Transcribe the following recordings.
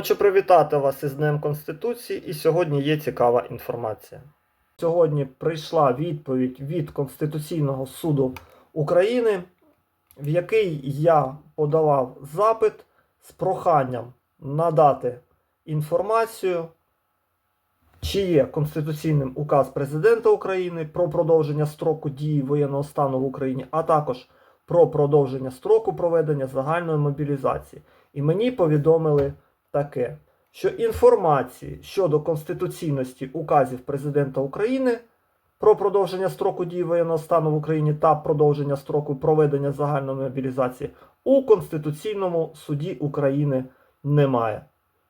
Хочу привітати вас із Днем Конституції, і сьогодні є цікава інформація. Сьогодні прийшла відповідь від Конституційного суду України, в який я подавав запит з проханням надати інформацію, чи є конституційним указ президента України про продовження строку дії воєнного стану в Україні, а також про продовження строку проведення загальної мобілізації. І мені повідомили таке, що інформації щодо конституційності указів президента України про продовження строку дії воєнного стану в Україні та продовження строку проведення загальної мобілізації у Конституційному суді України немає.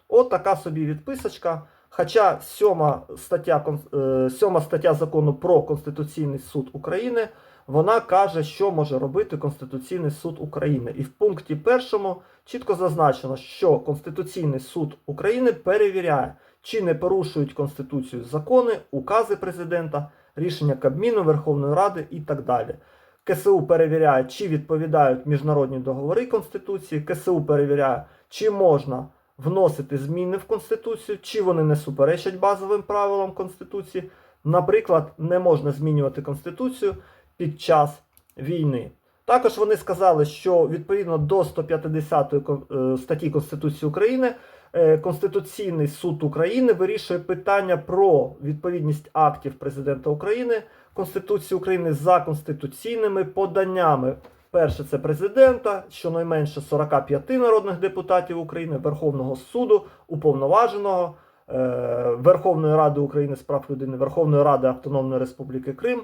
От така собі відписочка. Хоча сьома стаття, Кон- е, сьома стаття закону про Конституційний суд України вона каже, що може робити Конституційний суд України. І в пункті першому чітко зазначено, що Конституційний суд України перевіряє, чи не порушують Конституцію закони, укази президента, рішення Кабміну, Верховної Ради і так далі. КСУ перевіряє, чи відповідають міжнародні договори Конституції. КСУ перевіряє, чи можна вносити зміни в Конституцію, чи вони не суперечать базовим правилам Конституції. Наприклад, не можна змінювати Конституцію під час війни. Також вони сказали, що відповідно до 150 кон- е, статті Конституції України е, Конституційний суд України вирішує питання про відповідність актів президента України Конституції України за конституційними поданнями. Перше це президента, щонайменше 45 народних депутатів України, Верховного суду, уповноваженого е, Верховної Ради України з прав людини, Верховної Ради Автономної Республіки Крим.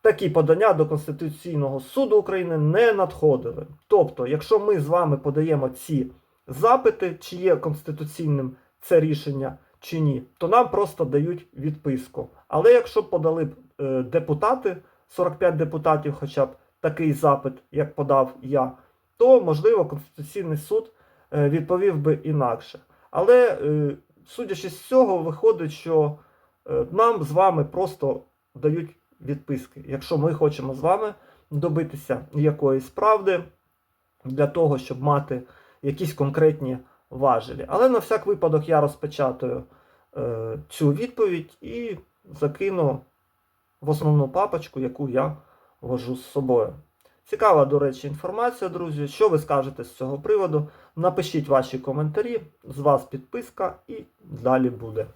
Такі подання до Конституційного суду України не надходили. Тобто, якщо ми з вами подаємо ці запити, чи є конституційним це рішення чи ні, то нам просто дають відписку. Але якщо б подали б е, депутати, 45 депутатів, хоча б такий запит, як подав я, то можливо Конституційний суд е, відповів би інакше. Але е, судячи з цього, виходить, що е, нам з вами просто дають відписки. Якщо ми хочемо з вами добитися якоїсь правди для того, щоб мати якісь конкретні важелі. Але на всяк випадок я розпечатаю цю відповідь і закину в основну папочку, яку я вожу з собою. Цікава, до речі, інформація, друзі. Що ви скажете з цього приводу? Напишіть ваші коментарі, з вас підписка і далі буде.